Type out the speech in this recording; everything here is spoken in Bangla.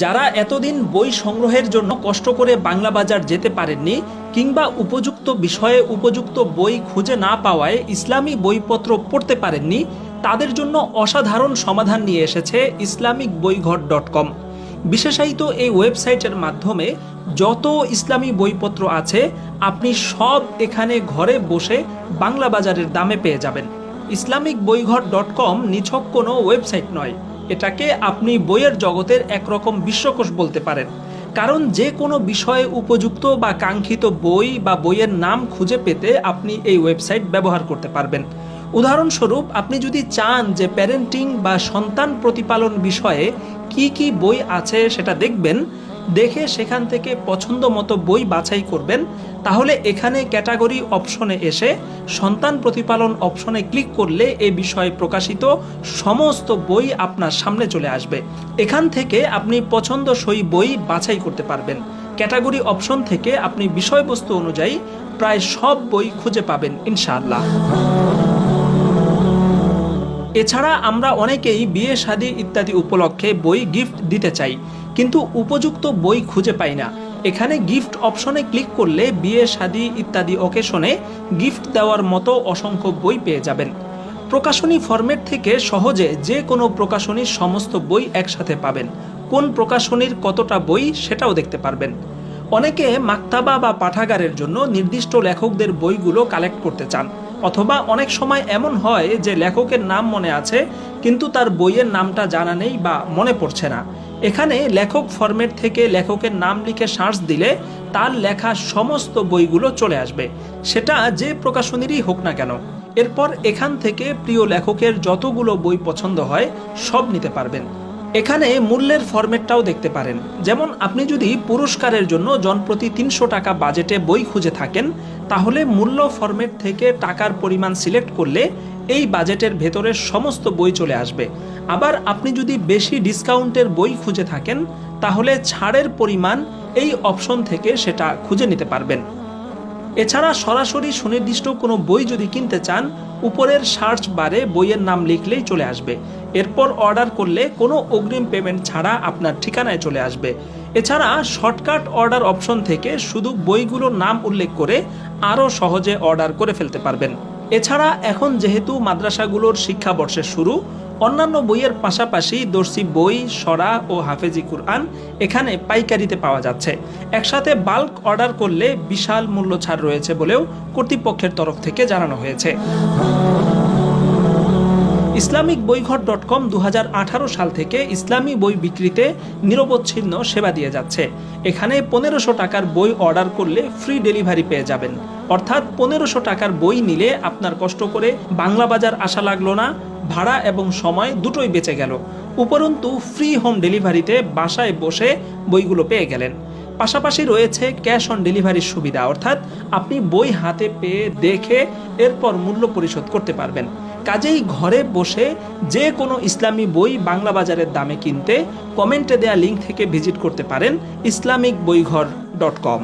যারা এতদিন বই সংগ্রহের জন্য কষ্ট করে বাংলা বাজার যেতে পারেননি কিংবা উপযুক্ত বিষয়ে উপযুক্ত বই খুঁজে না পাওয়ায় ইসলামী বইপত্র পড়তে পারেননি, তাদের জন্য অসাধারণ সমাধান নিয়ে এসেছে ইসলামিক বইঘর ডট কম। বিশেষায়িত এই ওয়েবসাইটের মাধ্যমে যত ইসলামী বইপত্র আছে, আপনি সব এখানে ঘরে বসে বাংলা বাজারের দামে পেয়ে যাবেন। ইসলামিক বইঘর ডট কম নিছক কোনো ওয়েবসাইট নয়। এটাকে আপনি বইয়ের জগতের একরকম বিশ্বকোষ বলতে পারেন। কারণ যে কোনো বিষয়ে উপযুক্ত বা কাঙ্ক্ষিত বই বা বইয়ের নাম খুঁজে পেতে আপনি এই ওয়েবসাইট ব্যবহার করতে পারবেন। উদাহরণস্বরূপ, আপনি যদি চান যে প্যারেন্টিং বা সন্তান প্রতিপালন বিষয়ে কি কি বই আছে সেটা দেখবেন দেখে সেখান থেকে পছন্দ মতো বই বাছাই করবেন, তাহলে এখানে ক্যাটাগরি অপশনে এসে সন্তান প্রতিপালন অপশনে ক্লিক করলে এ বিষয়ে প্রকাশিত সমস্ত বই আপনার সামনে চলে আসবে। এখান থেকে আপনি পছন্দসই বই বাছাই করতে পারবেন। ক্যাটাগরি অপশন থেকে আপনি বিষয়বস্তু অনুযায়ী প্রায় সব বই খুঁজে পাবেন, ইনশাআল্লাহ। এছাড়া আমরা অনেকেই বিয়ে, শাদী ইত্যাদি উপলক্ষে বই গিফট দিতে চাই। কিন্তু উপযুক্ত বই খুঁজে পাই না। এখানে গিফট অপশনে ক্লিক করলে বিয়ে, শাদী ইত্যাদি অকেশনে গিফট দেওয়ার মতো অসংখ্য বই পেয়ে যাবেন। প্রকাশনী ফরম্যাট থেকে সহজে যে কোনো প্রকাশনীর সমস্ত বই একসাথে পাবেন। কোন প্রকাশনীর কতটা বই সেটাও দেখতে পারবেন। অনেকে মাক্তাবা বা পাঠাগারের জন্য নির্দিষ্ট লেখকদের বইগুলো কালেক্ট করতে চান, অথবা অনেক সময় এমন হয় যে লেখকের নাম মনে আছে, কিন্তু তার বইয়ের নামটা জানা নেই বা মনে পড়ছে না। এখানে লেখক ফরম্যাট থেকে লেখকের নাম লিখে সার্চ দিলে তার লেখা সমস্ত বইগুলো চলে আসবে। সেটা যে প্রকাশনীরই হোক না কেন, এরপর এখান থেকে প্রিয় লেখকের যতগুলো বই পছন্দ হয় সব নিতে পারবেন। এখানে মূল্যের ফরম্যাটটাও দেখতে পারেন। যেমন আপনি যদি পুরস্কারের জন্য জনপ্রতি তিনশো টাকা বাজেটে বই খুঁজে থাকেন, তাহলে মূল্য ফরম্যাট থেকে টাকার পরিমাণ সিলেক্ট করলে এই বাজেটের ভেতরের সমস্ত বই চলে আসবে। আবার আপনি যদি বেশি ডিসকাউন্টের বই খুঁজে থাকেন, তাহলে ছাড়ের পরিমাণ এই অপশন থেকে সেটা খুঁজে নিতে পারবেন। এছাড়া সরাসরি সুনির্দিষ্ট কোনো বই যদি কিনতে চান, উপরের সার্চ বারে বইয়ের নাম লিখলেই চলে আসবে। এরপর অর্ডার করলে কোনো অগ্রিম পেমেন্ট ছাড়া আপনার ঠিকানায় চলে আসবে। এছাড়া শর্টকাট অর্ডার অপশন থেকে শুধু বইগুলোর নাম উল্লেখ করে আরও সহজে অর্ডার করে ফেলতে পারবেন। এছাড়া এখন যেহেতু মাদ্রাসাগুলোর শিক্ষাবর্ষের শুরু, অন্যান্য বইয়ের পাশাপাশি দর্শি বই, সরা ও হাফেজি কুরআন এখানে পাইকারিতে পাওয়া যাচ্ছে। একসাথে বাল্ক অর্ডার করলে বিশাল মূল্য ছাড় রয়েছে বলেও কর্তৃপক্ষের তরফ থেকে জানানো হয়েছে। ইসলামিক বইঘর ডট কম দু হাজার আঠারো সাল থেকে ইসলামী বই বিক্রিতে নিরবচ্ছিন্ন সেবা দিয়ে যাচ্ছে। এখানে পনেরোশো টাকার বই অর্ডার করলে ফ্রি ডেলিভারি পেয়ে যাবেন। অর্থাৎ পনেরোশো টাকার বই নিলে আপনার কষ্ট করে বাংলা বাজার আসা লাগল না, ভাড়া এবং সময় দুটোই বেঁচে গেল। উপরন্তু ফ্রি হোম ডেলিভারিতে বাসায় বসে বইগুলো পেয়ে গেলেন। পাশাপাশি রয়েছে ক্যাশ অন ডেলিভারির সুবিধা, অর্থাৎ আপনি বই হাতে পেয়ে দেখে এরপর মূল্য পরিশোধ করতে পারবেন। কাজেই ঘরে বসে যে কোনো ইসলামী বই বাংলা বাজারের দামে কিনতে কমেন্টে দেয়া লিঙ্ক থেকে ভিজিট করতে পারেন ইসলামিক বইঘর ডট কম।